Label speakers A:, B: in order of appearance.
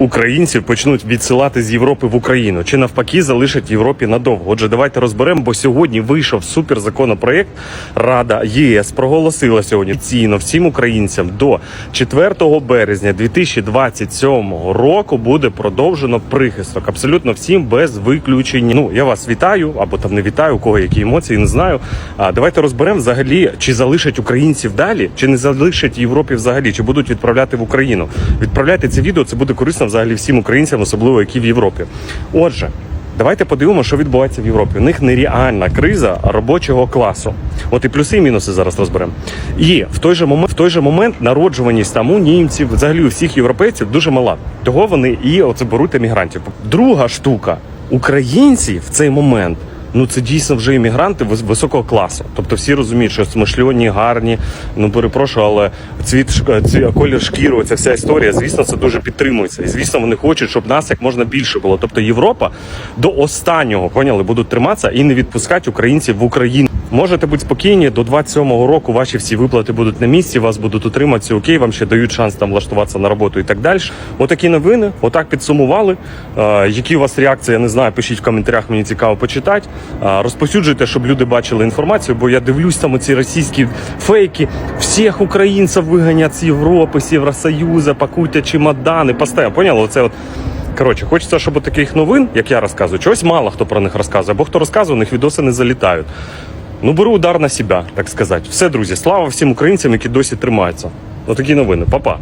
A: українців почнуть відсилати з Європи в Україну, чи навпаки залишать Європі надовго. Отже, давайте розберемо, бо сьогодні вийшов суперзаконопроект. Рада ЄС проголосила сьогодні офіційно всім українцям до 4 березня 2027 року буде продовжено прихисток. Абсолютно всім без виключення. Ну я вас вітаю або там не вітаю, у кого які емоції, не знаю. А давайте розберемо взагалі, чи залишать українців далі, чи не залишать Європі взагалі, чи будуть відправляти в Україну. Відправляйте це відео, це буде корисно взагалі всім українцям, особливо які в Європі. Отже. Давайте подивимося, що відбувається в Європі. У них нереальна криза робочого класу. От і плюси, і мінуси зараз розберемо. І в той же момент, в той же момент народжуваність там у німців, взагалі у всіх європейців дуже мала. Того вони і оце беруть емігрантів. Друга штука українці в цей момент. Ну це дійсно вже іммігранти вис- високого класу. Тобто всі розуміють, що смишльоні, гарні. Ну перепрошую, але цвіт ці колір шкіру, ця вся історія, звісно, це дуже підтримується. І звісно, вони хочуть, щоб нас як можна більше було. Тобто Європа до останнього поняли, будуть триматися і не відпускати українців в Україну. Можете бути спокійні, до 27-го року ваші всі виплати будуть на місці, вас будуть утриматися, окей, вам ще дають шанс там влаштуватися на роботу і так далі. Отакі новини, отак підсумували. Е, які у вас реакції, я не знаю, пишіть в коментарях, мені цікаво почитати. Е, розповсюджуйте, щоб люди бачили інформацію, бо я дивлюсь там ці російські фейки. Всіх українців виганять з Європи, з Євросоюзу, пакуйте чемодани. Постійно, поняли? Оце от Коротше, хочеться, щоб таких новин, як я розказую, чогось мало хто про них розказує, бо хто розказує, у них відоси не залітають. Ну, беру удар на себе, так сказати. Все, друзі, слава всім українцям, які досі тримаються. Отакі новини. Па-па.